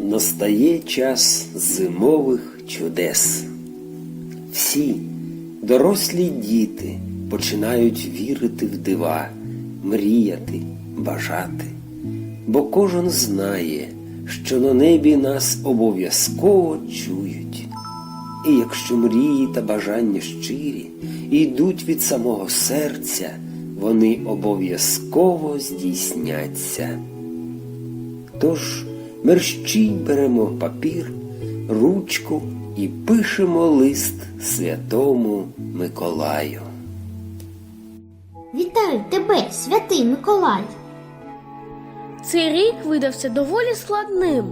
Настає час зимових чудес. Всі, дорослі діти, починають вірити в дива, мріяти, бажати. Бо кожен знає, що на небі нас обов'язково чують. І якщо мрії та бажання щирі йдуть від самого серця, вони обов'язково здійсняться. Тож мерщій беремо папір, ручку і пишемо лист святому Миколаю. Вітаю тебе, святий Миколай! Цей рік видався доволі складним.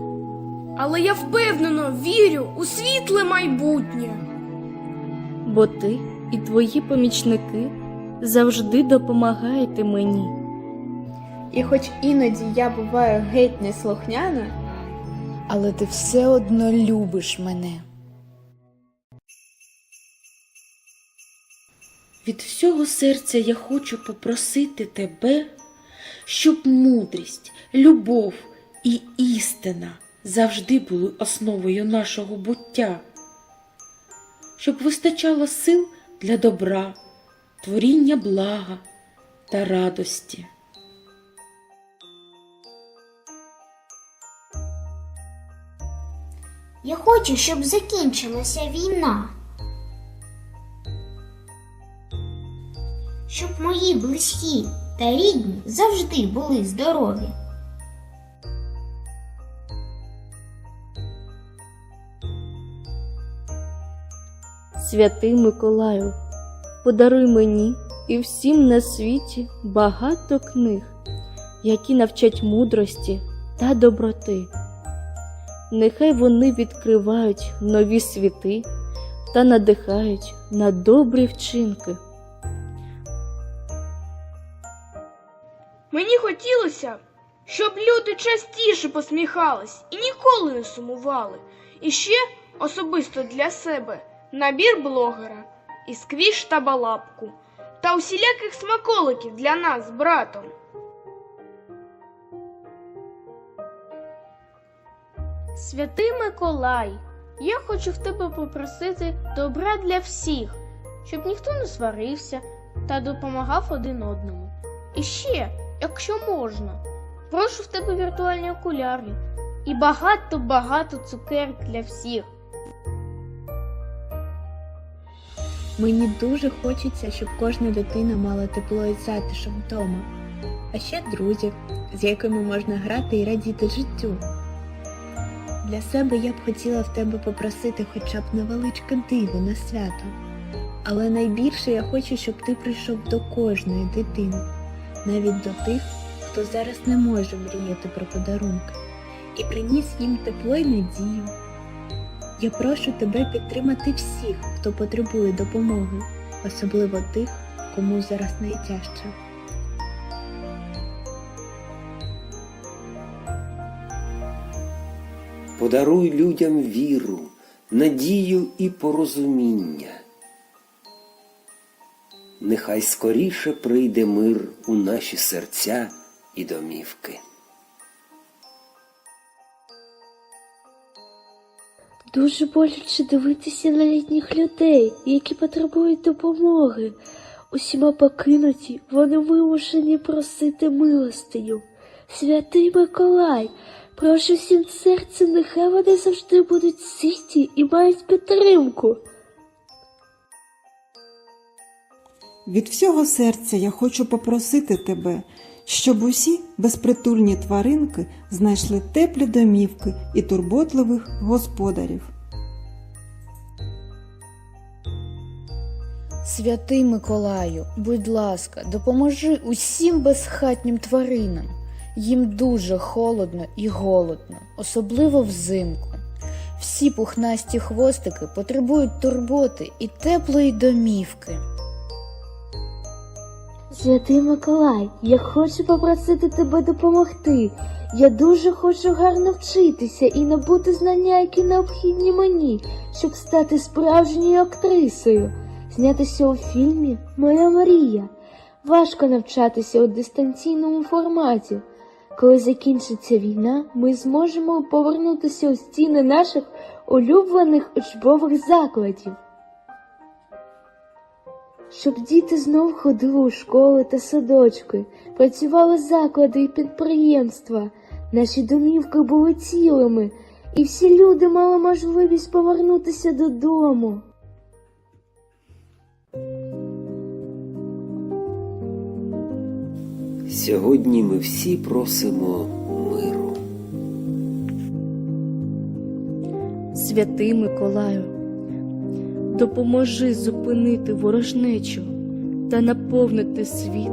Але я впевнено вірю у світле майбутнє. Бо ти і твої помічники завжди допомагаєте мені. І хоч іноді я буваю геть неслухняна, але ти все одно любиш мене. Від всього серця я хочу попросити тебе, щоб мудрість, любов і істина завжди були основою нашого буття, щоб вистачало сил для добра, творіння блага та радості. Я хочу, щоб закінчилася війна. Щоб мої близькі та рідні завжди були здорові. Святий Миколаю, подаруй мені і всім на світі багато книг, які навчать мудрості та доброти. Нехай вони відкривають нові світи та надихають на добрі вчинки. Мені хотілося, щоб люди частіше посміхались і ніколи не сумували. І ще особисто для себе набір блогера і сквіш та балапку та усіляких смаколиків для нас з братом. Святий Миколай, я хочу в тебе попросити добра для всіх, щоб ніхто не сварився та допомагав один одному. І ще, якщо можна, прошу в тебе віртуальні окуляри і багато-багато цукерок для всіх. мені дуже хочеться, щоб кожна дитина мала тепло і затишок вдома, а ще друзів, з якими можна грати і радіти життю. Для себе я б хотіла в тебе попросити хоча б невеличке диво на свято. Але найбільше я хочу, щоб ти прийшов до кожної дитини, навіть до тих, хто зараз не може мріяти про подарунки, і приніс їм тепло й надію. Я прошу тебе підтримати всіх, хто потребує допомоги, особливо тих, кому зараз найтяжче. Подаруй людям віру, надію і порозуміння. Нехай скоріше прийде мир у наші серця і домівки. Дуже боляче дивитися на літніх людей, які потребують допомоги. Усіма покинуті, вони вимушені просити милостиню. Святий Миколай, прошу всім серцем, нехай вони завжди будуть ситі і мають підтримку. Від всього серця я хочу попросити тебе, щоб усі безпритульні тваринки знайшли теплі домівки і турботливих господарів. Святий Миколаю, будь ласка, допоможи усім безхатнім тваринам. Їм дуже холодно і голодно, особливо взимку. Всі пухнасті хвостики потребують турботи і теплої домівки. Святий Миколай, я хочу попросити тебе допомогти. Я дуже хочу гарно вчитися і набути знання, які необхідні мені, щоб стати справжньою актрисою. Знятися у фільмі Моя Марія. Важко навчатися у дистанційному форматі. Коли закінчиться війна, ми зможемо повернутися у стіни наших улюблених учбових закладів. Щоб діти знов ходили у школи та садочки, працювали заклади і підприємства, наші домівки були цілими, і всі люди мали можливість повернутися додому. Сьогодні ми всі просимо миру. Святий Миколаю, допоможи зупинити ворожнечу та наповнити світ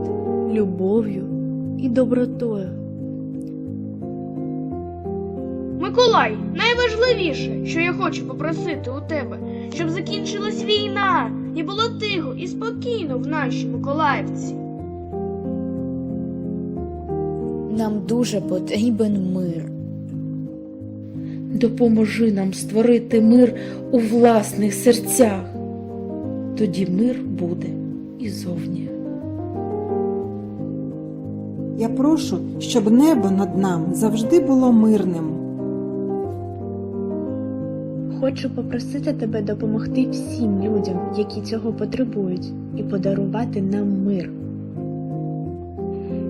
любов'ю і добротою. Миколай, найважливіше, що я хочу попросити у тебе, щоб закінчилась війна і було тихо і спокійно в нашій Миколаївці. Нам дуже потрібен мир. Допоможи нам створити мир у власних серцях. Тоді мир буде і зовні. Я прошу, щоб небо над нами завжди було мирним. Хочу попросити тебе допомогти всім людям, які цього потребують, і подарувати нам мир.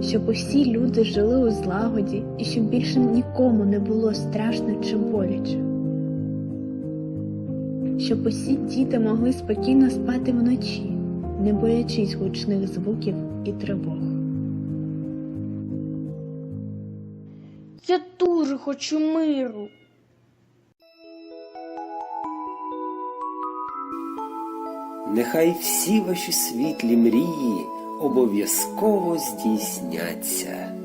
Щоб усі люди жили у злагоді і щоб більше нікому не було страшно чи боляче. Щоб усі діти могли спокійно спати вночі, не боячись гучних звуків і тривог. Я дуже хочу миру. Нехай всі ваші світлі мрії обов'язково здійсняться.